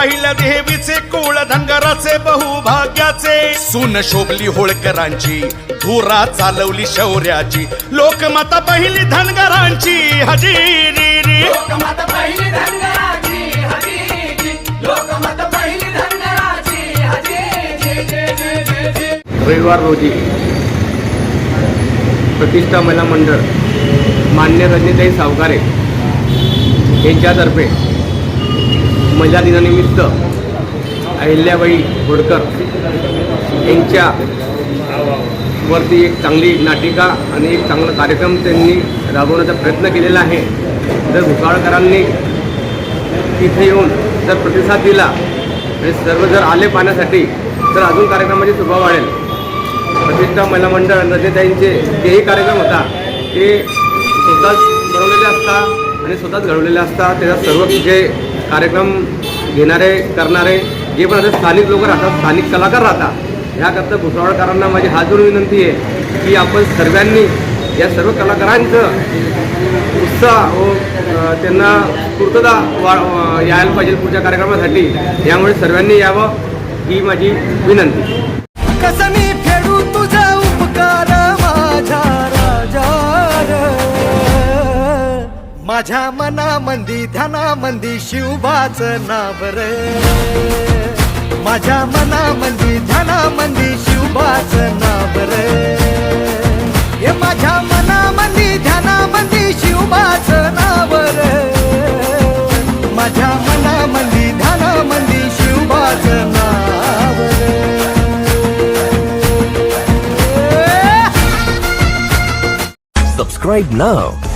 अहिल्या देवीचे कुळ धनगराचे बहुभाग्याचे. सुन शोभली होळकरांची धुरा चालवली शौर्याची. लोकमाता पहिली धनगरांची हजेरी री. लोकमत पहिली धनगराची हजी लोकमत पहिली धनगराची हजी जे जे जे जे जे रविवार रोजी प्रतिष्ठा महिला मंडळ मान्य रजनीताई सावकारे यांच्यातर्फे महिला दिनानिमित्त अहिल्याबाई होडकर यांच्या वरती एक चांगली नाटिका आणि एक चांगला कार्यक्रम त्यांनी राबवण्याचा प्रयत्न केलेला आहे. जर भुसाळकरांनी तिथे येऊन जर प्रतिसाद दिला आणि सर्व जर आले पाहण्यासाठी तर अजून कार्यक्रमाची शोभा वाढेल. प्रतिष्ठा महिला मंडळ रजनीताईंचे जेही कार्यक्रम होता ते स्वतःच बनवलेले असता आणि स्वतःच घडवलेले असतात त्याचा सर्व जे कार्यक्रम घेणारे करणारे जे पण आता स्थानिक लोक राहतात स्थानिक कलाकार राहतात ह्याकरता भुसावळकरांना माझी हात जोडून विनंती आहे की आपण सर्वांनी या सर्व कलाकारांचं उत्साह व त्यांना पूर्तता वा यायला पाहिजे पुढच्या कार्यक्रमासाठी यामुळे सर्वांनी यावं ही माझी विनंती. कसं मी फेडू तुझा माझ्या मनामंदी ध्यानामंदी शिवबाच नाव रे. माझ्या मनामंदी ध्यानामंदी शिवबाच नाबर रे. हे माझ्या मनामंदी ध्यानामंदी शिवबाच नाबर रे. माझ्या मनामंदी ध्यानामंदी शिवबाच नाव रे. Subscribe now.